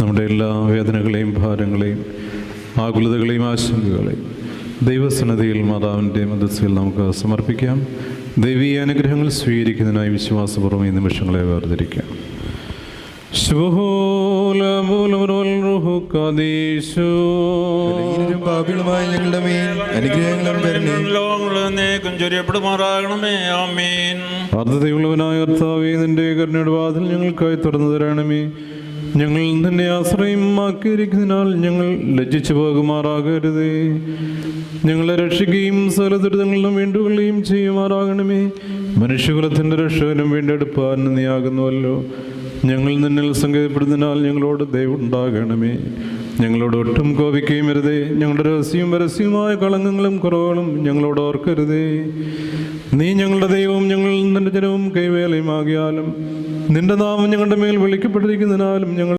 നമ്മുടെ എല്ലാ വേദനകളെയും ഭാരങ്ങളെയും ആകുലതകളെയും ആശങ്കകളെയും ദൈവസന്നതയിൽ മാതാവിന്റെ മതസ്സിൽ നമുക്ക് സമർപ്പിക്കാം. ദൈവീയ അനുഗ്രഹങ്ങൾ സ്വീകരിക്കുന്നതിനായി വിശ്വാസപൂർവം ഈ നിമിഷങ്ങളെ വേർതിരിക്കാം. പാപികളുമായ ഞങ്ങളുടെ മേൽ അനുഗ്രഹങ്ങളും ചൊരിയപ്പെടുമാറാകണമേ ആമീൻ. അർദ്ധതയുള്ളവനായ കർത്താവേ നിന്റെ കരുണയുടെ വാതിൽ ഞങ്ങൾക്കായി തുറന്നു തരണമേ. ഞങ്ങൾ നിന്നെ ആശ്രയമാക്കിയിരിക്കുന്നതിനാൽ ഞങ്ങൾ ലജ്ജിച്ചു പോകുമാറാകരുതേ. ഞങ്ങളെ രക്ഷിക്കുകയും സകല ദുരിതങ്ങളിലും വീണ്ടുകൊള്ളുകയും ചെയ്യുമാറാകണമേ. മനുഷ്യകുലത്തിന്റെ രക്ഷകനും വീണ്ടെടുപ്പാൻ നീയാകുന്നുവല്ലോ. ഞങ്ങൾ നിന്നിൽ സങ്കേതപ്പെടുന്നതിനാൽ ഞങ്ങളോട് ദയവുണ്ടാകണമേ ഞങ്ങളോട് ഒട്ടും കോപിക്കുകയും വരുതേ ഞങ്ങളുടെ രഹസ്യവും പരസ്യവുമായ കളങ്കങ്ങളും കുറവുകളും ഞങ്ങളോട് ഓർക്കരുതേ. നീ ഞങ്ങളുടെ ദൈവവും ഞങ്ങൾ നിന്റെ ജനവും കൈവേലയുമാകിയാലും നിന്റെ നാമം ഞങ്ങളുടെ മേൽ വിളിക്കപ്പെട്ടിരിക്കുന്നതിനാലും ഞങ്ങൾ